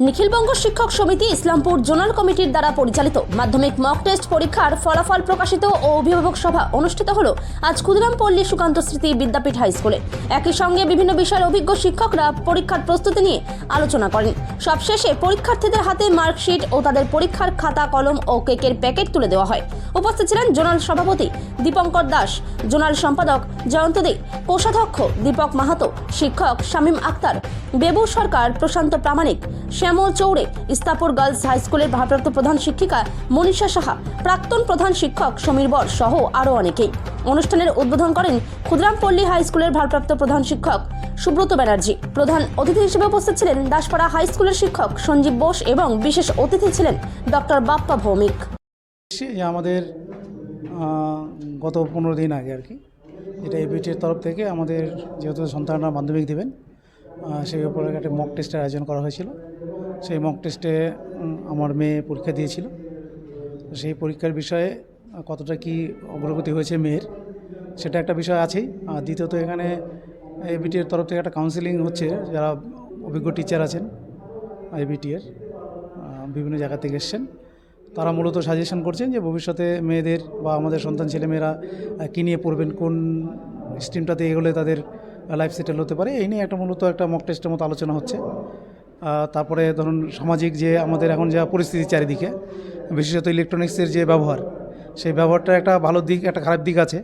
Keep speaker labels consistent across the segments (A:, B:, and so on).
A: নিখিলবঙ্গ শিক্ষক সমিতি ইসলামপুর জোনাল কমিটির দ্বারা পরিচালিত মাধ্যমিক মক টেস্ট পরীক্ষার ফলাফল প্রকাশিত ও অভিভাবক সভা অনুষ্ঠিত হল আজ ক্ষুদিরামপল্লী সুকান্ত স্মৃতি বিদ্যাপীঠ হাইস্কুলে একই সঙ্গে বিভিন্ন বিষয়ের অভিজ্ঞ শিক্ষকরা পরীক্ষার প্রস্তুতি নিয়ে আলোচনা করেন। সবশেষে পরীক্ষার্থীদের হাতে মার্কশিট ও তাদের পরীক্ষার খাতা, কলম ও কেকের প্যাকেট তুলে দেওয়া হয়। উপস্থিত ছিলেন জোনাল সভাপতি দীপঙ্কর দাস, জোনাল সম্পাদক জয়ন্ত দে, কোষাধ্যক্ষ দীপক মাহাতো, শিক্ষক শামীম আক্তার, বেবু সরকার, প্রশান্ত প্রামাণিক, শ্যামল চৌড়ে, ইস্তাপুর গার্লস হাই স্কুলের ভারপ্রাপ্ত প্রধান শিক্ষিকা মনীষা সাহা, প্রাক্তন প্রধান শিক্ষক সমীর বর সহ আরও অনেকেই। অনুষ্ঠানের উদ্বোধন করেন ক্ষুদ্রামপল্লী হাই স্কুলের ভারপ্রাপ্ত প্রধান শিক্ষক সুব্রত ব্যানার্জি। প্রধান অতিথি হিসেবে উপস্থিত ছিলেন দাসপাড়া হাই স্কুলের শিক্ষক সঞ্জীব বোস এবং বিশেষ অতিথি ছিলেন ডক্টর বাপ্পা ভৌমিক।
B: আমাদের গত পনেরো দিন আগে আর কি, এটা এবিটির তরফ থেকে আমাদের যেহেতু সন্তানরা মাধ্যমিক দেবেন সেই উপরে একটা মক টেস্টের আয়োজন করা হয়েছিল। সেই মক টেস্টে আমার মেয়ে পরীক্ষা দিয়েছিল। সেই পরীক্ষার বিষয়ে কতটা কি অগ্রগতি হয়েছে মেয়ের, সেটা একটা বিষয় আছেই। আর দ্বিতীয়ত এখানে এবিটির তরফ থেকে একটা কাউন্সিলিং হচ্ছে, যারা অভিজ্ঞ টিচার আছেন আইবিটিএর বিভিন্ন জায়গা থেকে এসছেন। তারা মূলত সাজেশন করছেন যে ভবিষ্যতে মেয়েদের বা আমাদের সন্তান ছেলেমেয়েরা কী নিয়ে পড়বেন, কোন স্ট্রিমটাতে এগোলে তাদের লাইফ সেটেল হতে পারে, এই নিয়ে একটা মূলত একটা মক টেস্টের মতো আলোচনা হচ্ছে। তারপরে ধরুন সামাজিক যে আমাদের এখন যা পরিস্থিতি চারিদিকে, বিশেষত ইলেকট্রনিক্সের যে ব্যবহার, সেই ব্যবহারটা একটা ভালো দিক, একটা খারাপ দিক আছে।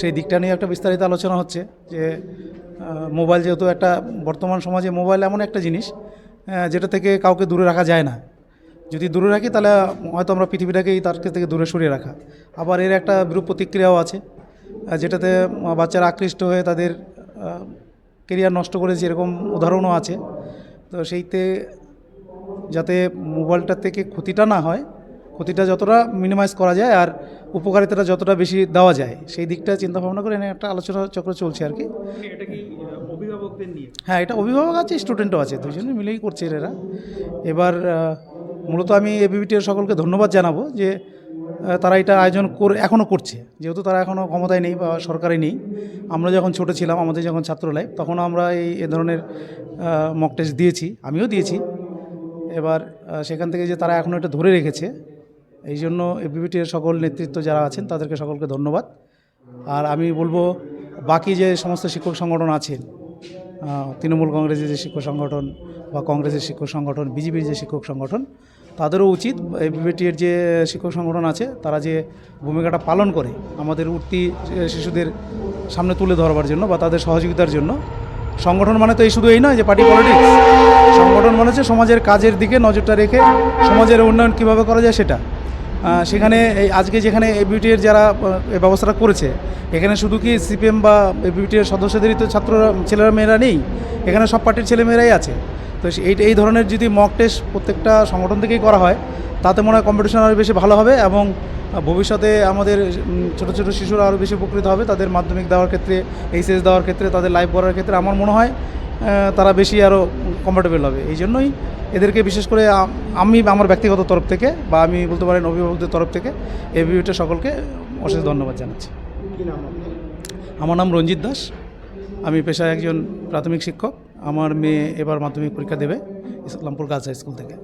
B: সেই দিকটা নিয়ে একটা বিস্তারিত আলোচনা হচ্ছে যে মোবাইল যেহেতু একটা বর্তমান সমাজে মোবাইল এমন একটা জিনিস যেটা থেকে কাউকে দূরে রাখা যায় না। যদি দূরে রাখি তাহলে হয়তো আমরা পৃথিবীটাকেই তার থেকে দূরে সরিয়ে রাখা। আবার এর একটা বিরূপ প্রতিক্রিয়াও আছে যেটাতে বাচ্চারা আকৃষ্ট হয়ে তাদের কেরিয়ার নষ্ট করেছে এরকম উদাহরণও আছে। তো সেইতে যাতে মোবাইলটার থেকে ক্ষতিটা না হয় ক্ষতিটা যতটা মিনিমাইজ করা যায় আর উপকারিতাটা যতটা বেশি দেওয়া যায় সেই দিকটা চিন্তা ভাবনা করে এনে একটা আলোচনা চক্র চলছে আর কি।
C: এটা কি অভিভাবকদের নিয়ে?
B: হ্যাঁ এটা অভিভাবক আছে স্টুডেন্টও আছে দুজনে মিলেই করছে এরা। এবার মূলত আমি এবিবিটির সকলকে ধন্যবাদ জানাব যে তারা এটা আয়োজন করে এখনও করছে। যেহেতু তারা এখনও ক্ষমতায় নেই বা সরকারে নেই আমরা যখন ছোট ছিলাম আমাদের যখন ছাত্র লাইফ তখন আমরা এই এ ধরনের মক টেস্ট দিয়েছি আমিও দিয়েছি। এবার সেখান থেকে যে তারা এখনও এটা ধরে রেখেছে এই জন্য এবিবিটির সকল নেতৃত্ব যারা আছেন, তাদেরকে সকলকে ধন্যবাদ। আর আমি বলব, বাকি যে সমস্ত শিক্ষক সংগঠন আছেন তৃণমূল কংগ্রেসের যে শিক্ষক সংগঠন বা কংগ্রেসের শিক্ষক সংগঠন, বিজেপির যে শিক্ষক সংগঠন, তাদেরও উচিত এবিবিটির যে শিক্ষক সংগঠন আছে, তারা যে ভূমিকাটা পালন করে আমাদের উঠতি শিশুদের সামনে তুলে ধরবার জন্য বা তাদের সহযোগিতার জন্য, সংগঠন মানে তো এই শুধু এই নয় যে পার্টি পলিটিক্স সংগঠন মানে হচ্ছে সমাজের কাজের দিকে নজরটা রেখে সমাজের উন্নয়ন কীভাবে করা যায় সেটা। সেখানে এই আজকে যেখানে এবিটির যারা ব্যবস্থাটা করেছে, এখানে শুধু কি সিপিএম বা এবিটির সদস্যদেরই তো ছাত্ররা ছেলেরা, মেয়েরা নেই? এখানে সব পার্টির ছেলে মেয়েরাই আছে। তো এই এই ধরনের যদি মক টেস্ট প্রত্যেকটা সংগঠন থেকেই করা হয়, তাতে মনে হয় কম্পিটিশন আরও বেশি ভালো হবে এবং ভবিষ্যতে আমাদের ছোট ছোট শিশুরা আরও বেশি উপকৃত হবে তাদের মাধ্যমিক দেওয়ার ক্ষেত্রে এইচএস দেওয়ার ক্ষেত্রে তাদের লাইফ করার ক্ষেত্রে আমার মনে হয় তারা বেশি আরও কমফোর্টেবল হবে। এই জন্যই এদেরকে বিশেষ করে আম- আমি আমার ব্যক্তিগত তরফ থেকে বা আমি বলতে পারেন অভিভাবকদের তরফ থেকে এই ভিডিওটা সকলকে অশেষ ধন্যবাদ জানাচ্ছি? আমার নাম রঞ্জিত দাস। আমি পেশায় একজন প্রাথমিক শিক্ষক। আমার মেয়ে এবার মাধ্যমিক পরীক্ষা দেবে ইসলামপুর গার্লস হাই স্কুল থেকে।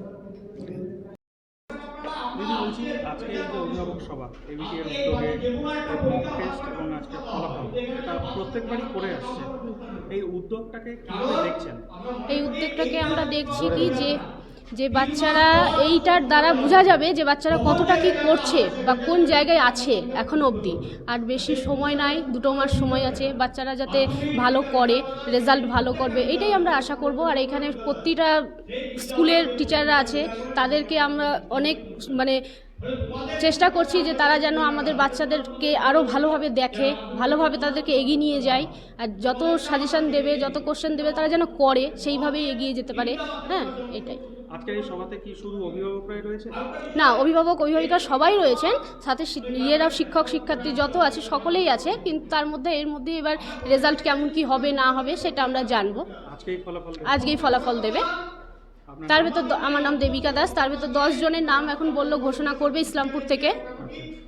C: বলছি, আজকে এই যে অভিভাবক সভা উদ্যোগে টেস্ট এবং আজকে ফলাফল, এটা প্রত্যেকবারই করে আসছে। এই উদ্যোগটাকে কীভাবে দেখছেন?
D: এই উদ্যোগটাকে আমরা দেখছি কি যে যে বাচ্চারা এইটার দ্বারা বোঝা যাবে যে বাচ্চারা কতটা কি করছে বা কোন জায়গায় আছে এখন অবধি। আর বেশি সময় নাই, দুটো মাস সময় আছে, বাচ্চারা যাতে ভালো করে, রেজাল্ট ভালো করবে, এইটাই আমরা আশা করব। আর এখানে প্রতিটা স্কুলের টিচাররা আছে, তাদেরকে আমরা অনেক মানে চেষ্টা করছি যে তারা যেন আমাদের বাচ্চাদেরকে আরও ভালোভাবে দেখে, ভালোভাবে তাদেরকে এগিয়ে নিয়ে যায়। আর যত সাজেশন দেবে, যত কোশ্চেন দেবে, তারা যেন করে, সেইভাবেই এগিয়ে যেতে পারে। হ্যাঁ এটাই।
C: আজকের এই সভাতে কি শুধু অভিভাবকরাই রয়েছে?
D: না অভিভাবক অভিভাবিকা সবাই রয়েছেন। সাথে ইয়েরাও শিক্ষক শিক্ষার্থী যত আছে সকলেই আছে। কিন্তু তার মধ্যে এর মধ্যে এবার রেজাল্ট কেমন কি হবে না হবে সেটা আমরা জানব।
C: আজকেই ফলাফল
D: আজকেই ফলাফল দেবে। তার ভেতর আমার নাম দেবিকা দাস। তার ভেতর দশ জনের নাম এখন বলল ঘোষণা করবে ইসলামপুর থেকে।
C: আচ্ছা।